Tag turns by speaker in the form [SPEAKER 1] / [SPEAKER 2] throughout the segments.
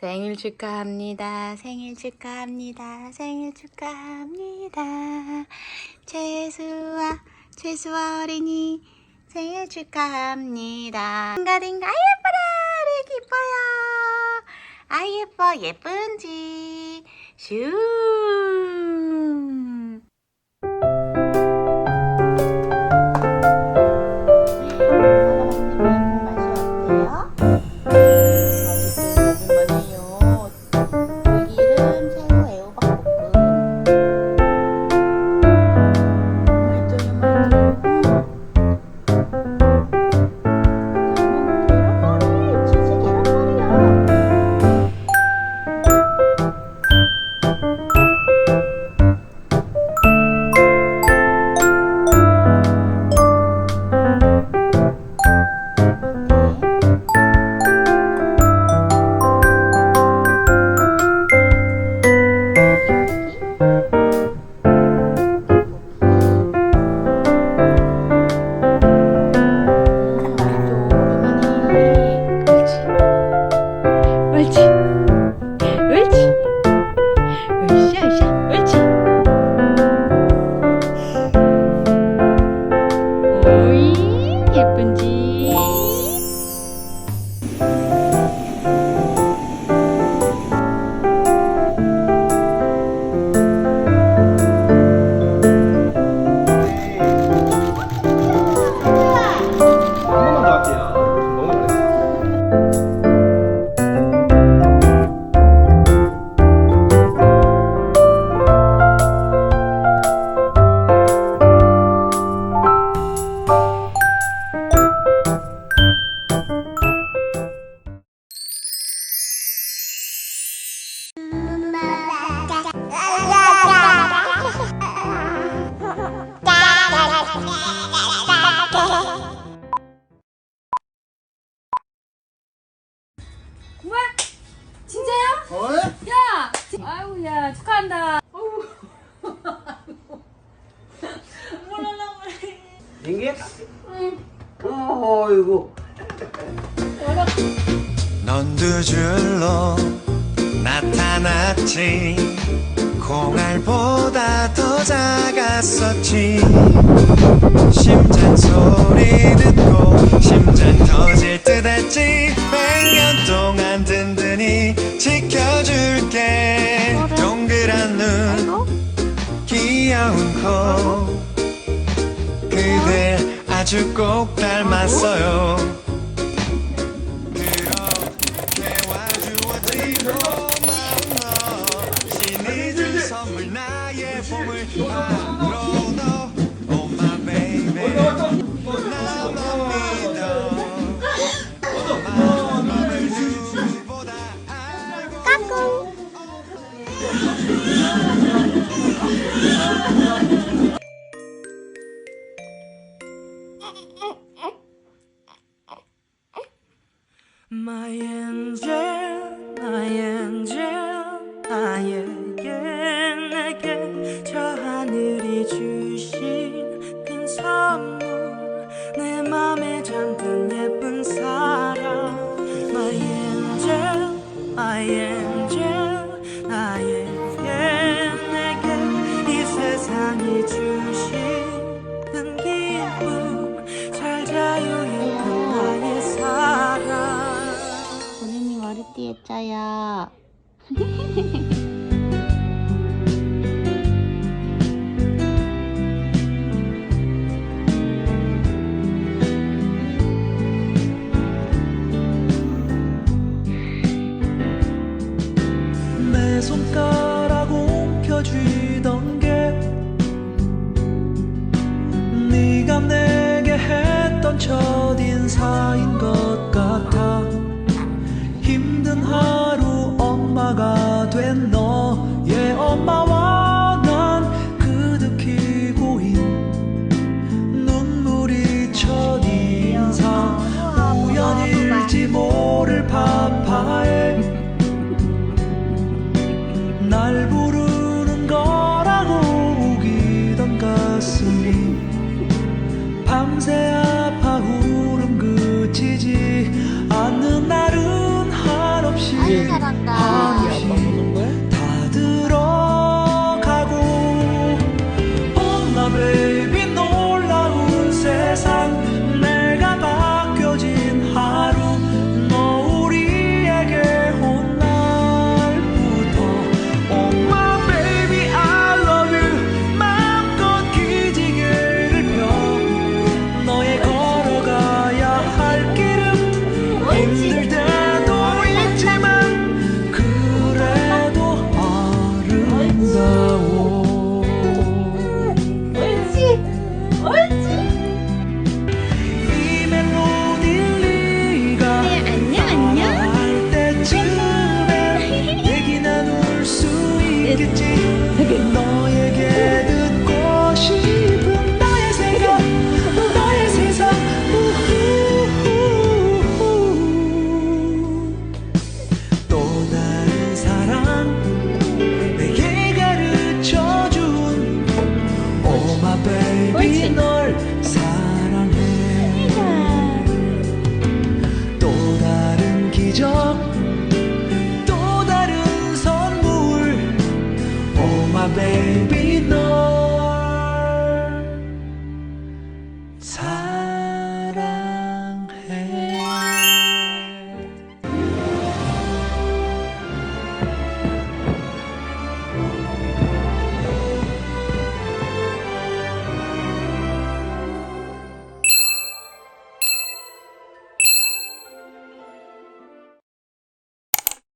[SPEAKER 1] 생일 축하합니다. 생일 축하합니다. 생일 축하합니다. 최수아, 최수아 어린이 생일 축하합니다. 딩가딩가, 아, 예뻐라! 우리 기뻐요. 아, 예뻐, 예쁜지. 슈.
[SPEAKER 2] 인게? 어, 이거.
[SPEAKER 3] 넌두 줄로 나타났지 콩알보다 더 작았었지 심장 소리 듣고 심장 터질 듯 했지 백년 동안 아주 꼭 닮았어요
[SPEAKER 4] 나에게 내게 저 하늘이 주신 큰 선물 내 맘에 잠든 예쁜 사랑. My angel, my angel, 나에게 내게 이 세상이 주신 큰 기쁨. 잘 자요 예쁜 나의 사랑.
[SPEAKER 1] 본인이 머리띠 했자요
[SPEAKER 4] 내 baby 널 사랑해.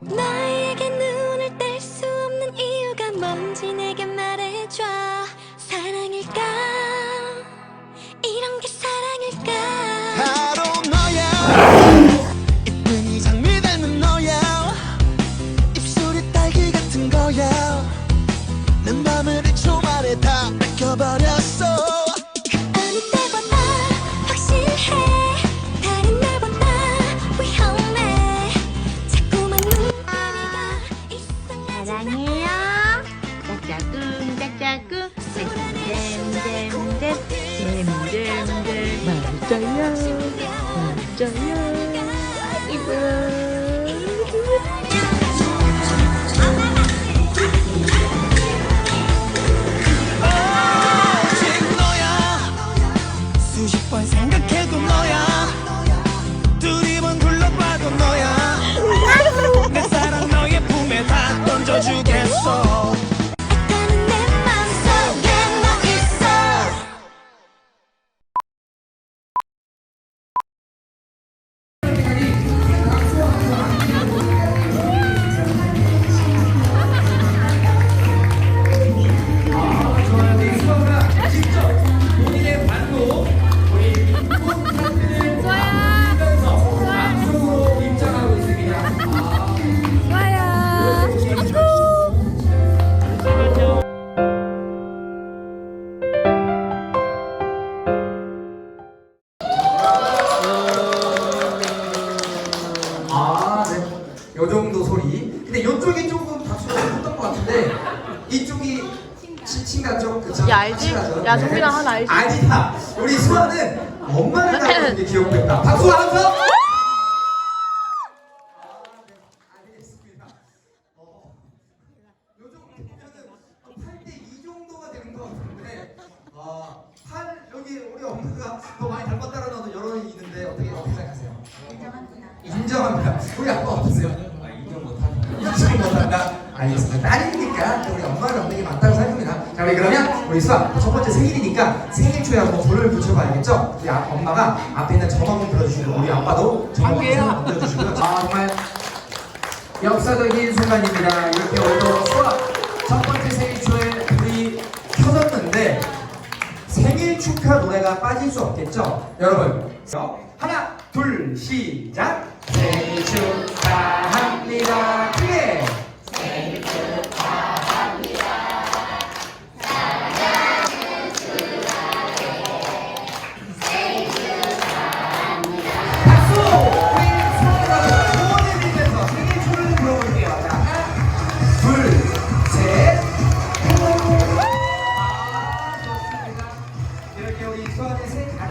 [SPEAKER 5] 나
[SPEAKER 6] 첫 번째 생일이니까 생일 초에 한번 불을 붙여봐야겠죠? 우리 아, 엄마가 앞에 있는 점 한번 들어주시고 우리 아빠도 점 한번 불어주시고요. 아 정말 역사적인 순간입니다. 이렇게 오늘 수학 첫 번째 생일 초에 불이 켜졌는데 생일 축하 노래가 빠질 수 없겠죠? 여러분 하나 둘 시작 생일 축하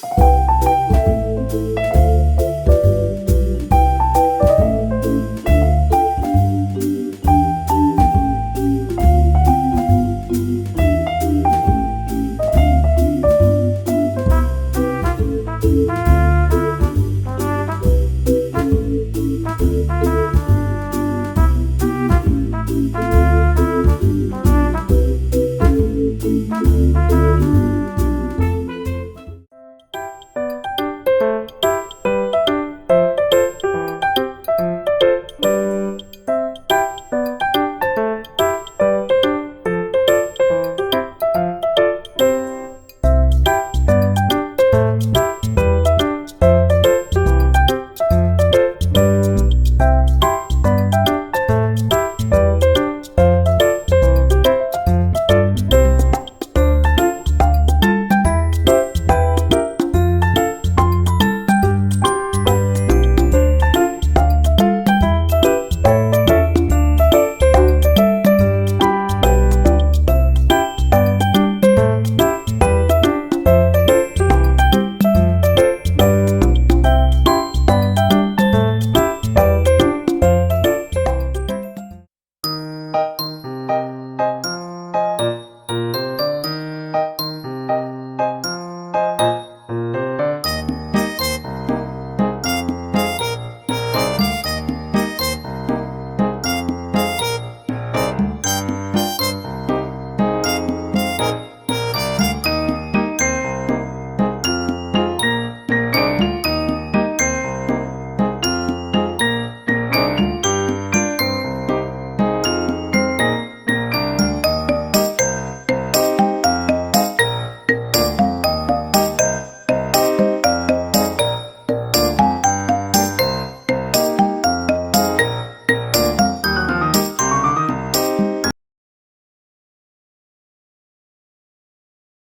[SPEAKER 5] 내